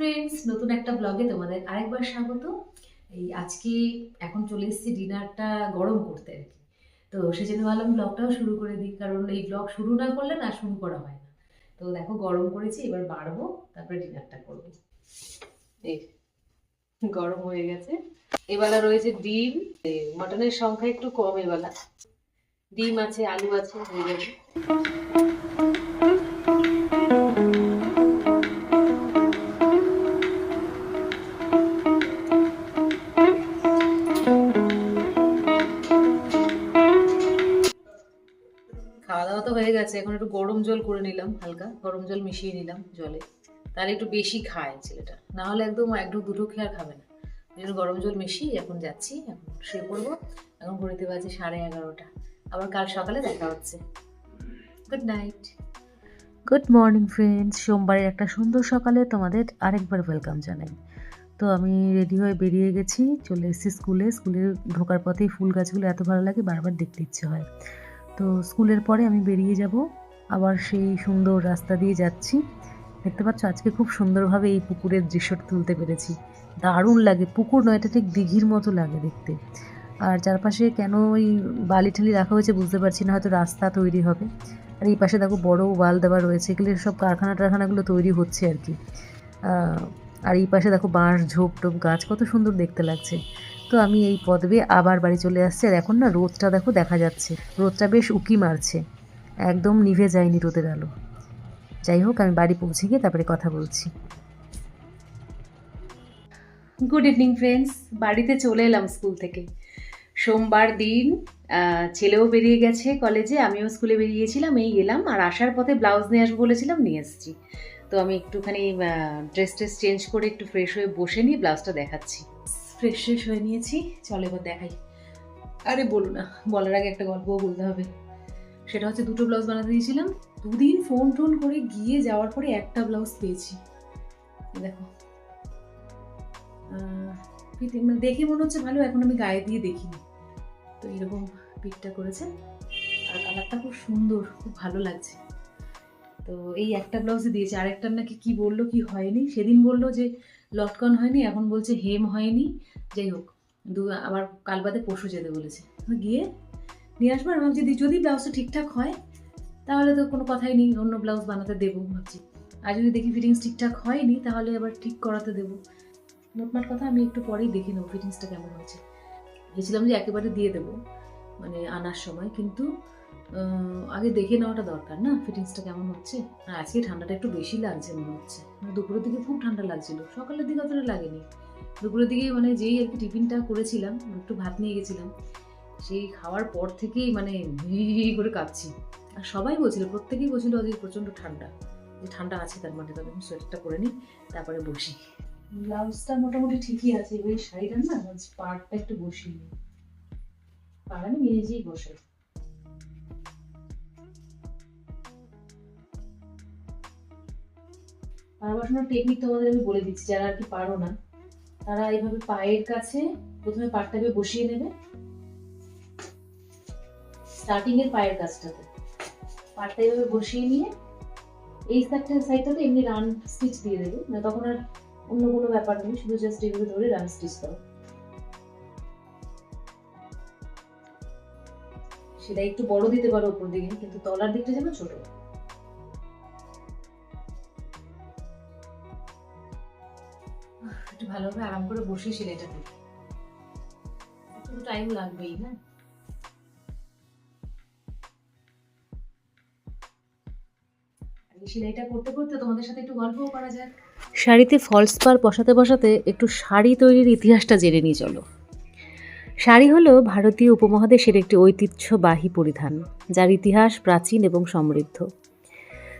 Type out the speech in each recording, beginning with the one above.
Friends নতুন একটা ব্লগে তোমাদের আরেকবার স্বাগত। এই আজকে এখন চলে এসেছি ডিনারটা গরম করতে আর কি। তো সেজন্য ভাবলাম ব্লগটাও শুরু করে দিই, কারণ এই ব্লগ শুরু না করলে না শুরু করা হয় না। তো দেখো, গরম করেছি, এবার বাড়বো, তারপরে ডিনারটা করব। এই গরম হয়ে গেছে। এবেলা রয়েছে ডিম। মটনের সংখ্যা একটু কম এবেলা ডিম আছে, আলু আছে, হয়ে যাবে গেছে এখন একটু গরম জল করে নিলাম হালকা, গরম জল মিশিয়ে নিলাম জলে। তাহলে একটু বেশি খায় ছেলেটা। না হলে একদম এক ঢুক দুটো খেয়ে আর খাবে না। জন্য গরম জল মিশিয়ে এখন যাচ্ছি, এখন শুয়ে পড়ব। এখন ঘুরিতে বাজে সাড়ে এগারোটা। আবার কাল সকালে দেখা হচ্ছে। Good night good morning friends সোমবারের একটা সুন্দর সকালে তোমাদের আরেকবার ওয়েলকাম জানাই। তো আমি রেডি হয়ে বেরিয়ে গেছি, চলে এসেছি স্কুলে স্কুলে ঢোকার পথেই ফুল গাছগুলো এত ভালো লাগে, বারবার দেখতে ইচ্ছে হয়। তো স্কুলের পরে আমি বেরিয়ে যাব। আবার সেই সুন্দর রাস্তা দিয়ে যাচ্ছি। দেখতে পাচ্ছ, আজকে খুব সুন্দরভাবে এই পুকুরের দৃশ্যটা তুলতে পেরেছি। দারুণ লাগে। পুকুর নয়, এটা ঠিক দিঘির মতো লাগে দেখতে। আর চারপাশে কেন ওই বালি ঠালি রাখা হয়েছে বুঝতে পারছি না, হয়তো রাস্তা তৈরি হবে। আর এই পাশে দেখো বড় ওয়াল দেওয়া রয়েছে, এগুলো সব কারখানা টারখানাগুলো তৈরি হচ্ছে আর কি। আর এই পাশে দেখো বাঁশ ঝোপ টোপ গাছ, কত সুন্দর দেখতে লাগছে। তো আমি এই পদবে আবার বাড়ি চলে আসছি আর এখন না রোদটা দেখো দেখা যাচ্ছে। রোদটা বেশ উকি মারছে। একদম নিভে যায়নি রোদের আলো। যাই হোক, আমি বাড়ি পৌঁছে গিয়ে তারপরে কথা বলছি। গুড ইভিনিং ফ্রেন্ডস বাড়িতে চলে এলাম স্কুল থেকে। সোমবার দিন ছেলেও বেরিয়ে গেছে কলেজে আমিও স্কুলে বেরিয়েছিলাম, এই এলাম আর আসার পথে ব্লাউজ নিয়ে আসব বলেছিলাম, নিয়ে এসেছি। তো আমি একটুখানি ড্রেস ট্রেস চেঞ্জ করে একটু ফ্রেশ হয়ে বসে নিয়ে ব্লাউজটা দেখাচ্ছি। ফ্রেশ ফ্রেশ হয়ে নিয়েছি। চলো এবার দেখাই। আরে বলো না, বলার আগে একটা গল্পও বলতে হবে। সেটা হচ্ছে দুটো ব্লাউজ বানাতে দিয়েছিলাম। দুদিন ফোন টোন করে গিয়ে যাওয়ার পরে একটা ব্লাউজ পেয়েছি। দেখো। মানে দেখে মনে হচ্ছে ভালো, এখন আমি গায়ে দিয়ে দেখিনি। তো এরকম পিকটা করেছে। আর কালারটা খুব সুন্দর, খুব ভালো লাগছে। তো এই একটা ব্লাউজে দিয়েছে। আরেকটার নাকি কি বলল, কি হয়নি? সেদিন বলল যে, লটকন হয়নি, এখন বলছে হেম হয়নি। যাই হোক, দু, আবার কাল বাদে পরশু যেতে বলেছে। গিয়ে নিয়ে আসব, আর ভাবছি দি- যদি ব্লাউজটা ঠিকঠাক হয়, তাহলে তো কোনো কথাই নেই, অন্য ব্লাউজ বানাতে দেবো, ভাবছি। আর যদি দেখি ফিটিংস ঠিকঠাক হয়নি, তাহলে আবার ঠিক করাতে দেবো। মোটমাট কথা আমি একটু পরেই দেখে নেব ফিটিংসটা কেমন হয়েছে। ভেবেছিলাম যে একেবারে দিয়ে দেবো মানে আনার সময়, কিন্তু আগে দেখে নেওয়াটা দরকার না ফিটিংসটা কেমন হচ্ছে। আর আজকে ঠান্ডাটা একটু বেশি লাগছে মনে হচ্ছে। দুপুরের দিকে খুব ঠান্ডা লাগছিল, সকালের দিকে অতটা লাগেনি। দুপুরের দিকে মানে যেই আর কি টিফিনটা করেছিলাম, একটু ভাত নিয়ে গেছিলাম, সেই খাওয়ার পর থেকেই মানে হি করে কাঁপছি আর সবাই বলছিল, প্রত্যেকেই বলছিল যে প্রচণ্ড ঠান্ডা, যে ঠান্ডা আছে তার মানে তবে আমি সোয়েটারটা করে নিই, তারপরে বসি। ব্লাউজটা মোটামুটি ঠিকই আছে এই শাড়িটা না পাড়টা একটু নিই। পাড় আমি নিজেই বসে পাড়া বসানোর টেকনিক তোমাদের আমি বলে দিচ্ছি, যারা আর কি পারো না তারা এইভাবে পায়ের কাছে প্রথমে পাটটাকে বসিয়ে নেবে। স্টার্টিং এর পায়ের কাছটাতে পাটটা এইভাবে বসিয়ে নিয়ে এই সাইডটা সাইডটাতে এমনি রান স্টিচ দিয়ে দেবে। না, তখন আর অন্য কোনো ব্যাপার নেই, শুধু জাস্ট এইভাবে ধরে রান স্টিচ দাও। সেটা একটু বড় দিতে পারো উপর দিকে, কিন্তু তলার দিকটা যেন ছোট ভালোভাবে আরাম করে বসে সেলাইটা দিই একটু টাইম লাগবেই না করতে করতে শাড়িতে ফলস পার বসাতে বসাতে একটু শাড়ি তৈরির ইতিহাসটা জেনে নিয়ে চলো। শাড়ি হলো ভারতীয় উপমহাদেশের একটি ঐতিহ্যবাহী পরিধান, যার ইতিহাস প্রাচীন এবং সমৃদ্ধ।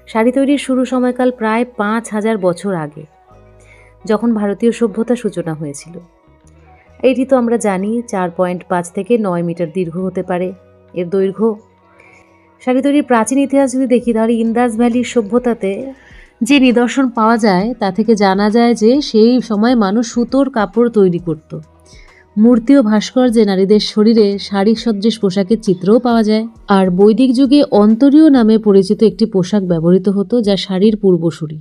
শাড়ি তৈরির শুরু সময়কাল প্রায় পাঁচ হাজার বছর আগে। যখন ভারতীয় সভ্যতার সূচনা হয়েছিল। এটি তো আমরা জানি চার পয়েন্ট পাঁচ থেকে নয় মিটার দীর্ঘ হতে পারে। এর দৈর্ঘ্য? শাড়ি তৈরির প্রাচীন ইতিহাস যদি দেখি, তাহলে ইন্দাস ভ্যালির সভ্যতাতে যে নিদর্শন পাওয়া যায়, তা থেকে জানা যায় যে সেই সময় মানুষ সুতোর কাপড় তৈরি করত। মূর্তি ও ভাস্কর্যে নারীদের শরীরে শাড়ি সদৃশ পোশাকের চিত্রও পাওয়া যায়। আর বৈদিক যুগে অন্তরীয় নামে পরিচিত একটি পোশাক ব্যবহৃত হতো, যা শাড়ির পূর্বসূরি।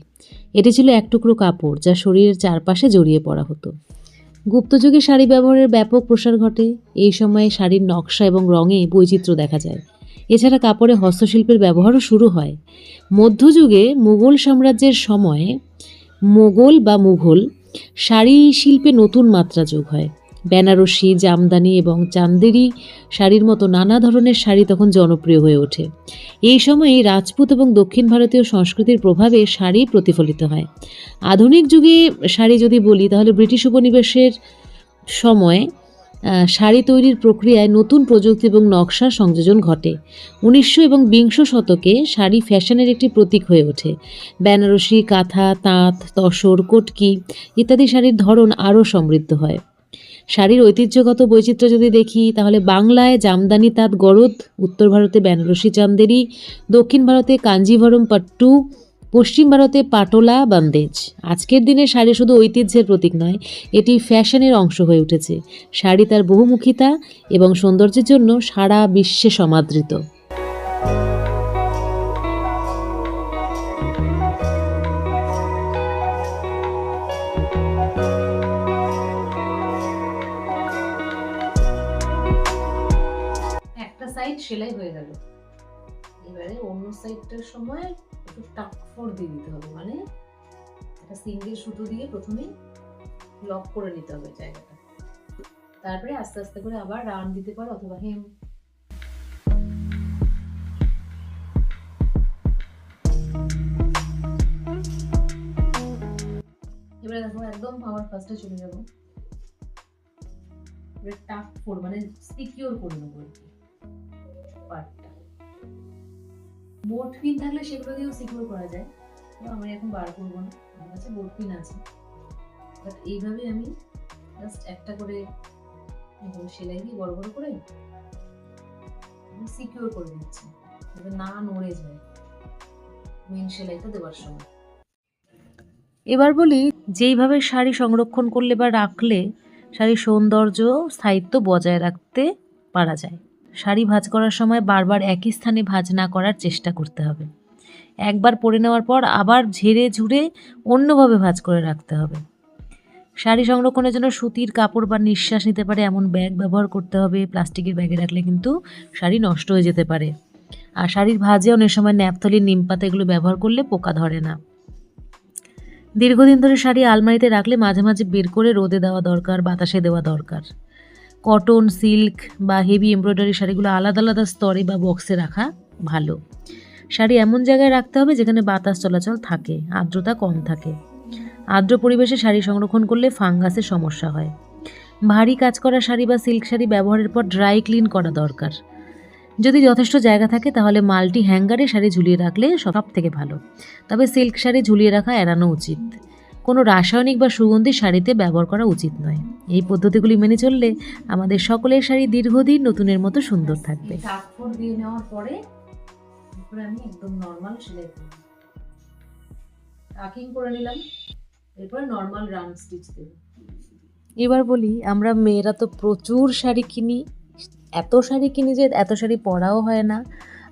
এটি ছিল এক টুকরো কাপড় যা শরীরের চারপাশে জড়িয়ে পড়া হতো। গুপ্তযুগে শাড়ি ব্যবহারের ব্যাপক প্রসার ঘটে। এই সময়ে শাড়ির নকশা এবং রঙে বৈচিত্র্য দেখা যায়। এছাড়া কাপড়ে হস্তশিল্পের ব্যবহারও শুরু হয়। মধ্যযুগে মুঘল সাম্রাজ্যের সময়ে মোগল বা মুঘল শাড়ি শিল্পে নতুন মাত্রা যোগ হয়। বেনারসি, জামদানি এবং চান্দেরি শাড়ির মতো নানা ধরনের শাড়ি তখন জনপ্রিয় হয়ে ওঠে। এই সময়ে রাজপুত এবং দক্ষিণ ভারতীয় সংস্কৃতির প্রভাবে শাড়ি প্রতিফলিত হয়। আধুনিক যুগে শাড়ি যদি বলি, তাহলে ব্রিটিশ উপনিবেশের সময় শাড়ি তৈরির প্রক্রিয়ায় নতুন প্রযুক্তি এবং নকশার সংযোজন ঘটে। উনিশশো এবং বিংশ শতকে শাড়ি ফ্যাশনের একটি প্রতীক হয়ে ওঠে। বেনারসি, কাঁথা, তাঁত, তসর, কটকি ইত্যাদি শাড়ির ধরন আরও সমৃদ্ধ হয়। শাড়ির ঐতিহ্যগত বৈচিত্র্য যদি দেখি, তাহলে বাংলায় জামদানি তাঁত গরদ, উত্তর ভারতে বেনারসি চান্দেরি, দক্ষিণ ভারতে কাঞ্জিভরম পাট্টু, পশ্চিম ভারতে পাটোলা বান্দেজ আজকের দিনে শাড়ি শুধু ঐতিহ্যের প্রতীক নয়, এটি ফ্যাশনের অংশ হয়ে উঠেছে। শাড়ি তার বহুমুখিতা এবং সৌন্দর্যের জন্য সারা বিশ্বে সমাদৃত। সেলাই হয়ে গেল। এবারে অন্য সাইডটার সময় একটু টাক ফোর দিয়ে দিতে হবে মানে একটা সিঙ্গেল সুতো দিয়ে প্রথমে লক করে নিতে হবে জায়গাটা। তারপরে আস্তে আস্তে করে আবার রান দিতে পারো অথবা হেম এবারে দেখো একদম আমার ফার্স্টে চলে যাব। টাক ফোর মানে সিকিউর করে নেব আর কি। বোট পিন থাকলে সেগুলো দিয়েও সিকিউর করা যায়। তো আমি এখন বার করব না। আমার কাছে বোট পিন আছে। বাট এইভাবে আমি জাস্ট একটা করে সেলাই দিয়ে বড় বড় করে সিকিউর করে দিচ্ছি। যাতে না নড়ে যায়। মেন সেলাইটা দেওয়ার সময়। এবার বলি, যেইভাবে শাড়ি সংরক্ষণ করলে বা রাখলে, শাড়ির সৌন্দর্য, স্থায়িত্ব বজায় রাখতে পারা যায়। শাড়ি ভাঁজ করার সময় বারবার একই স্থানে ভাঁজ না করার চেষ্টা করতে হবে। একবার পরে নেওয়ার পর আবার ঝেড়ে ঝুড়ে অন্যভাবে ভাঁজ করে রাখতে হবে। শাড়ি সংরক্ষণের জন্য সুতির কাপড় বা নিঃশ্বাস নিতে পারে, এমন ব্যাগ ব্যবহার করতে হবে। প্লাস্টিকের ব্যাগে রাখলে কিন্তু শাড়ি নষ্ট হয়ে যেতে পারে। আর শাড়ির ভাজে অনেক সময় ন্যাপথলির নিম পাতা এগুলো ব্যবহার করলে পোকা ধরে না। দীর্ঘদিন ধরে শাড়ি আলমারিতে রাখলে মাঝে মাঝে বের করে রোদে দেওয়া দরকার, বাতাসে দেওয়া দরকার। কটন, সিল্ক বা হেভি এমব্রয়ডারি শাড়িগুলো আলাদা আলাদা স্তরে বা বক্সে রাখা ভালো। শাড়ি এমন জায়গায় রাখতে হবে যেখানে বাতাস চলাচল থাকে, আর্দ্রতা কম থাকে। আর্দ্র পরিবেশে শাড়ি সংরক্ষণ করলে ফাঙ্গাসের সমস্যা হয়। ভারী কাজ করা শাড়ি বা সিল্ক শাড়ি ব্যবহারের পর ড্রাই ক্লিন করা দরকার। যদি যথেষ্ট জায়গা থাকে তাহলে মাল্টি হ্যাঙ্গারে শাড়ি ঝুলিয়ে রাখলে সব থেকে ভালো। তবে সিল্ক শাড়ি ঝুলিয়ে রাখা এড়ানো উচিত। কোনো রাসায়নিক বা সুগন্ধি শাড়িতে ব্যবহার করা উচিত নয়। এই পদ্ধতিগুলি মেনে চললে আমাদের সকলের শাড়ি দীর্ঘদিন নতুনের মতো সুন্দর থাকবে। দিয়ে নেওয়ার পরে আমি একদম নর্মাল সেলাই করব। করে নিলাম এরপরে নর্মাল রান স্টিচ দেব। এবার বলি আমরা মেয়েরা তো প্রচুর শাড়ি কিনি এত শাড়ি কিনি যে এত শাড়ি পরাও হয় না।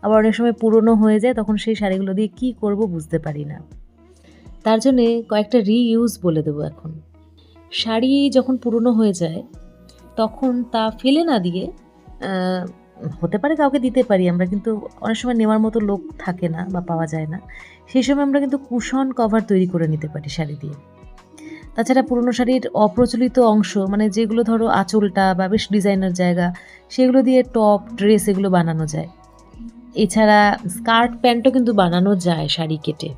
আবার অনেক সময় পুরনো হয়ে যায় তখন সেই শাড়িগুলো দিয়ে কি করব বুঝতে পারি না। তার জন্যে কয়েকটা রিইউজ বলে দেবো এখন। শাড়ি যখন পুরনো হয়ে যায়, তখন তা ফেলে না দিয়ে হতে পারে কাউকে দিতে পারি, আমরা কিন্তু অনেক সময় নেওয়ার মতো লোক থাকে না বা পাওয়া যায় না। সেই সময় আমরা কিন্তু কুশন কভার তৈরি করে নিতে পারি শাড়ি দিয়ে। তাছাড়া পুরনো শাড়ির অপ্রচলিত অংশ মানে যেগুলো ধরো আঁচলটা বা বেশ ডিজাইনার জায়গা, সেগুলো দিয়ে টপ ড্রেস এগুলো বানানো যায়। এছাড়া স্কার্ট প্যান্টও কিন্তু বানানো যায় শাড়ি কেটে।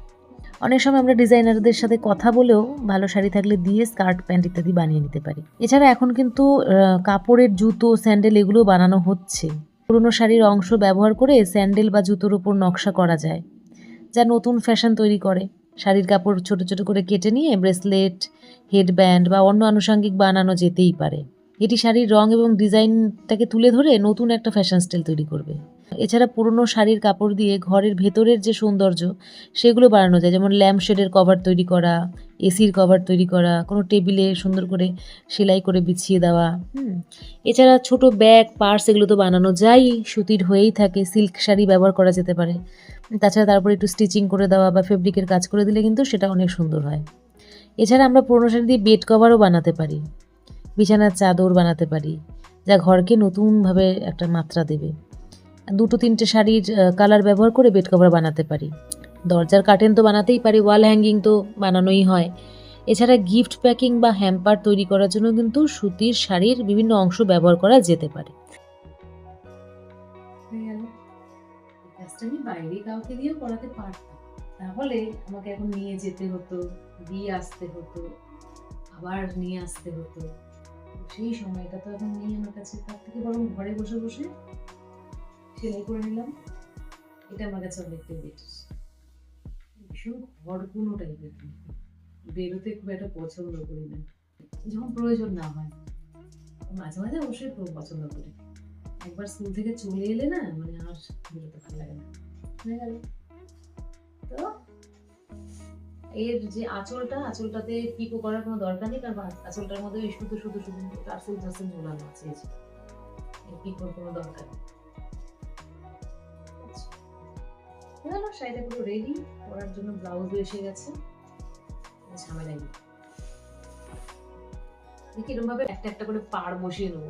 অনেক সময় আমরা ডিজাইনারদের সাথে কথা বলেও ভালো শাড়ি থাকলে দিয়ে স্কার্ট, প্যান্ট ইত্যাদি বানিয়ে নিতে পারি। এছাড়া এখন কিন্তু কাপড়ের জুতো, স্যান্ডেল এগুলো বানানো হচ্ছে। পুরনো শাড়ির অংশ ব্যবহার করে স্যান্ডেল বা জুতোর উপর নকশা করা যায়, যা নতুন ফ্যাশন তৈরি করে। শাড়ির কাপড় ছোট ছোট করে কেটে নিয়ে ব্রেসলেট, হেডব্যান্ড বা অন্য আনুষঙ্গিক বানানো যেতেই পারে। এটি শাড়ির রং এবং ডিজাইনটাকে তুলে ধরে নতুন একটা ফ্যাশন স্টাইল তৈরি করবে। এছাড়া পুরনো শাড়ির কাপড় দিয়ে ঘরের ভেতরের যে সৌন্দর্য, সেগুলো বাড়ানো যায়। যেমন ল্যাম্প শেডের কভার তৈরি করা এসির কভার তৈরি করা, কোনো টেবিলে সুন্দর করে সেলাই করে বিছিয়ে দেওয়া, হুম। এছাড়া ছোট ব্যাগ পার্স এগুলো তো বানানো যায় সুতির হয়েই থাকে সিল্ক শাড়ি ব্যবহার করা যেতে পারে। তাছাড়া তারপরে একটু স্টিচিং করে দেওয়া বা ফেব্রিকের কাজ করে দিলে কিন্তু সেটা অনেক সুন্দর হয়। এছাড়া আমরা পুরনো শাড়ি দিয়ে বেড কভারও বানাতে পারি, বিছানার চাদর বানাতে পারি, যা ঘরকে নতুনভাবে একটা মাত্রা দেবে। দুটো তিনটে শাড়ির কালার ব্যবহার করে বেড কভার বানাতে পারি। দরজার কার্টেন তো বানাতেই পারি ওয়াল হ্যাঙ্গিং তো বানানোই হয়। এছাড়া গিফট প্যাকিং বা হ্যাম্পার তৈরি করার জন্য কিন্তু সুতির শাড়ির বিভিন্ন অংশ ব্যবহার করা যেতে পারে। আমি বাইরে কাউকে করাতে পারতাম। তাহলে আমাকে এখন নিয়ে যেতে হতো, দিয়ে আসতে হতো, আবার নিয়ে আসতে হতো। সেই সময়টা তো এখন আমার কাছে। তার থেকে বরং ঘরে বসে বসে সেলাই করে নিলাম। এটা আমার কাছে অনেকটাই বেটার ভীষণ ঘরগুলো টাইপের বেরোতে খুব একটা পছন্দ করি না। যখন প্রয়োজন না হয়। মাঝে মাঝে অবশ্যই পছন্দ করি। একবার স্কুল থেকে চলে এলে না মানে আর বেরোতে ভালো লাগে না। তো এর যে আঁচলটা, আঁচলটাতে পিকো করার কোনো দরকার নেই, কারণ আঁচলটার মধ্যে শুধু শুধু শুধু টার্সেল টার্সেল ঝোলানো আছে। এর পিকোর কোনো দরকার নেই। গেল শাড়িটা রেডি জন্য ব্লাউজও এসে গেছে। কোনো ঝামেলাই নেই। একটা একটা করে বসিয়ে নেব?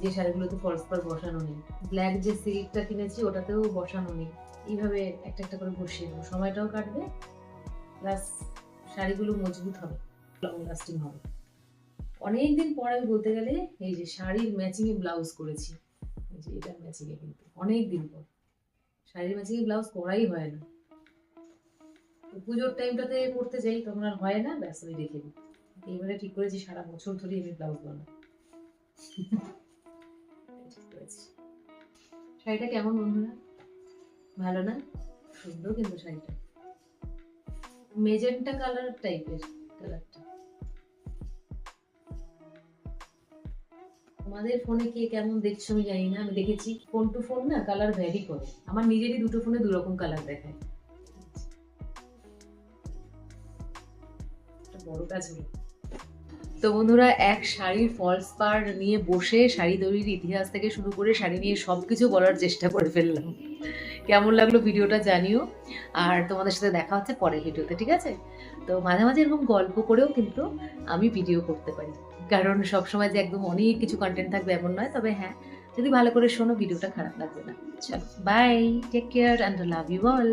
যে শাড়িগুলোতে ফলস বসানো নেই। ব্ল্যাক যে সিল্কটা কিনেছি, ওটাতেও বসানো নেই। এইভাবে একটা একটা করে বসিয়ে নেব। সময়টাও কাটবে প্লাস শাড়িগুলো মজবুত হবে লং লাস্টিং হবে। অনেকদিন পর আমি বলতে গেলে, এই যে শাড়ির ম্যাচিং এ ব্লাউজ করেছি। এই যে এটা ম্যাচিং এ কিন্তু অনেক দিন পর। শাড়ির ম্যাচিং ব্লাউজ করাই হয় না? পুজোর টাইমটাতে করতে যাই, তখন আর হয় না, ব্যাস আমি রেখে দিই এইবারে ঠিক করেছি, সারা বছর ধরে আমি ব্লাউজ বানাই। ঠিক করেছি। শাড়িটা কেমন বন্ধুরা? ভালো না? সুন্দর কিন্তু শাড়িটা। মেজেন্টা কালার টাইপের কালারটা আমাদের ফোনে কে কেমন দেখছ আমি জানি না, আমি দেখেছি ফোন টু ফোন না কালার ভ্যারি করে। আমার নিজেরই দুটো ফোনে দু রকম কালার দেখায়। বড় কাজ তো বন্ধুরা, এক শাড়ির ফলস পার নিয়ে বসে শাড়ি তৈরির ইতিহাস থেকে শুরু করে শাড়ি নিয়ে সব কিছু বলার চেষ্টা করে ফেললাম। কেমন লাগল ভিডিওটা জানিও। আর তোমাদের সাথে দেখা হচ্ছে পরের ভিডিওতে, ঠিক আছে? তো মাঝে মাঝে এরকম গল্প করেও কিন্তু আমি ভিডিও করতে পারি। কারণ সবসময় যে একদম অনেক কিছু কন্টেন্ট থাকবে এমন নয় তবে হ্যাঁ যদি ভালো করে শোনো ভিডিওটা খারাপ লাগবে না। চলো bye take care and love you all